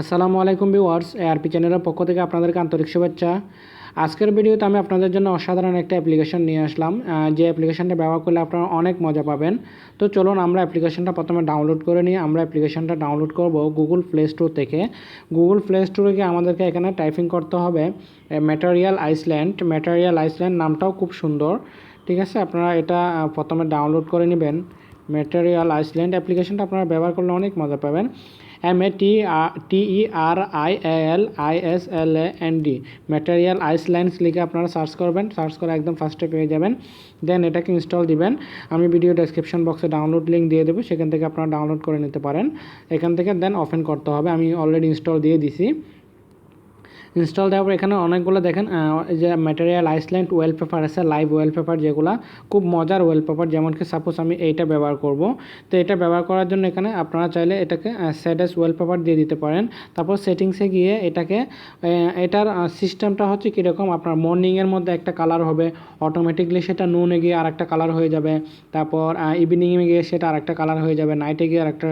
আসসালামু আলাইকুম viewers ARP চ্যানেলের পক্ষ থেকে আপনাদেরকে আন্তরিক শুভেচ্ছা। আজকের ভিডিওতে আমি আপনাদের জন্য অসাধারণ একটা অ্যাপ্লিকেশন নিয়ে আসলাম। যে অ্যাপ্লিকেশনটা ব্যবহার করলে আপনারা অনেক মজা পাবেন। তো চলুন আমরা অ্যাপ্লিকেশনটা প্রথমে ডাউনলোড করে নিই। আমরা অ্যাপ্লিকেশনটা ডাউনলোড করব গুগল প্লে স্টোর থেকে। গুগল প্লে স্টোরে গিয়ে আমাদেরকে এখানে টাইপিং করতে হবে ম্যাটেরিয়াল আইসল্যান্ড। ম্যাটেরিয়াল আইসল্যান্ড নামটাও খুব সুন্দর। ঠিক আছে? আপনারা এটা প্রথমে ডাউনলোড করে নেবেন। ম্যাটেরিয়াল আইসল্যান্ড অ্যাপ্লিকেশনটা আপনারা ব্যবহার করলে অনেক মজা পাবেন। M A T T E R I A L I S L A N D material islands লিখে আপনারা সার্চ করবেন সার্চ করে একদম ফার্স্টে পেয়ে যাবেন। দেন এটাকে ইনস্টল দিবেন। আমি ভিডিও ডেসক্রিপশন বক্সে ডাউনলোড লিঙ্ক দিয়ে দেবো, সেখান থেকে আপনারা ডাউনলোড করে নিতে পারেন। এখান থেকে দেন ওপেন করতে হবে। আমি অলরেডি ইনস্টল দিয়ে দিছি। ইনস্টল দেওয়ার পর এখানে অনেকগুলো দেখেন যে ম্যাটেরিয়াল আইসল্যান্ড ওয়েলপেপার আছে লাইভ ওয়েলপেপার যেগুলো, খুব মজার ওয়েলপেপার যেমন কি সাপোজ আমি এইটা ব্যবহার করব। তো এটা ব্যবহার করার জন্য এখানে আপনারা চাইলে এটাকে স্যাডেস ওয়েলপেপার দিয়ে দিতে পারেন। তারপর সেটিংসে গিয়ে এটাকে এটার সিস্টেমটা হচ্ছে কীরকম, আপনার মর্নিংয়ের মধ্যে একটা কালার হবে অটোমেটিকলি সেটা নুনে গিয়ে আর একটা কালার হয়ে যাবে। তারপর ইভিনিংয়ে গিয়ে সেটা আর একটা কালার হয়ে যাবে নাইটে গিয়ে আর একটা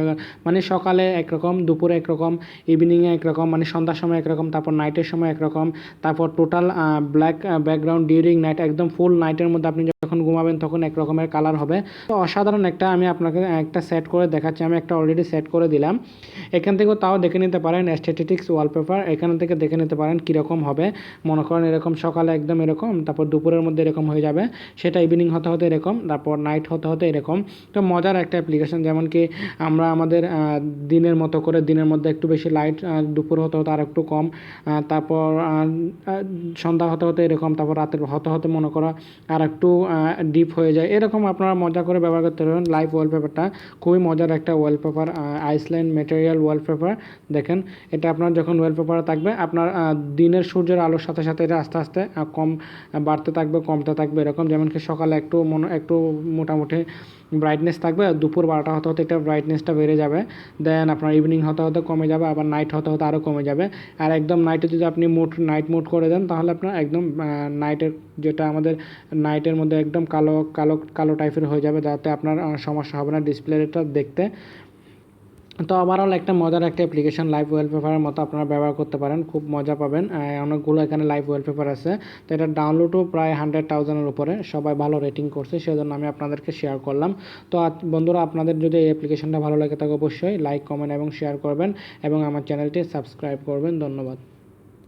মানে সকালে একরকম, দুপুরে একরকম ইভিনিংয়ে একরকম মানে সন্ধ্যার সময় একরকম, তারপর নাইটের সময় একরকম। তারপর total black background during night একদম ফুল নাইটের মধ্যে আপনি যখন ঘুমাবেন তখন এক রকমের কালার হবে। তো অসাধারণ একটা আমি আপনাকে একটা সেট করে দেখাচ্ছি, আমি একটা অলরেডি সেট করে দিলাম। এখান থেকেও তাও দেখে নিতে পারেন অ্যাস্থেটিক্স ওয়ালপেপার এখান থেকে দেখে নিতে পারেন কীরকম হবে। মনে করেন এরকম সকালে একদম এরকম, তারপর দুপুরের মধ্যে এরকম হয়ে যাবে। সেটা ইভিনিং হতে হতে এরকম, তারপর নাইট হতে হতে এরকম। তো মজার একটা অ্যাপ্লিকেশন যেমন কি আমরা আমাদের দিনের মতো করে দিনের মধ্যে একটু বেশি লাইট দুপুর হতে হতে আর একটু কম তারপর সন্ধ্যা হতে হতে এরকম, তারপর রাতের হতে হতে মনে করো আর একটু ডিপ হয়ে যায়। এরকম আপনারা মজা করে ব্যবহার করতে পারবেন। লাইভ ওয়ালপেপারটা খুবই মজার একটা ওয়ালপেপার আইসল্যান্ড ম্যাটেরিয়াল ওয়ালপেপার দেখেন, এটা আপনার যখন ওয়ালপেপার থাকবে, আপনার দিনের সূর্যের আলোর সাথে সাথে এটা আস্তে আস্তে কম বাড়তে থাকবে, কমতে থাকবে, এরকম। যেমন কি সকালে একটু মনে, একটু মোটামুটি ব্রাইটনেস থাকবে দুপুর বারোটা হতে হতে এটা ব্রাইটনেসটা বেড়ে যাবে। দেন আপনার ইভিনিং হতে হতে কমে যাবে, আবার নাইট হতে হতে আরও কমে যাবে। আর একদম নাইটে যদি আপনি মুড নাইট মুড করে দেন, তাহলে আপনার একদম নাইটের যেটা আমাদের নাইটের মধ্যে একদম কালো কালো কালো টাইপের হয়ে যাবে, যাতে আপনার সমস্যা হবে না ডিসপ্লেটা দেখতে। তো ওভারঅল একটা মজার একটা অ্যাপ্লিকেশন লাইভ ওয়ালপেপারের মতো আপনারা ব্যবহার করতে পারেন, খুব মজা পাবেন। অনেকগুলো এখানে লাইভ ওয়ালপেপার আছে। তো এটার ডাউনলোডও প্রায় হান্ড্রেড থাউজেন্ডের উপরে, সবাই ভালো রেটিং করছে, সেজন্য আমি আপনাদেরকে শেয়ার করলাম। তো বন্ধুরা, আপনাদের যদি এই অ্যাপ্লিকেশনটা ভালো লাগে তাকে অবশ্যই লাইক কমেন্ট এবং শেয়ার করবেন, এবং আমার চ্যানেলটি সাবস্ক্রাইব করবেন। ধন্যবাদ।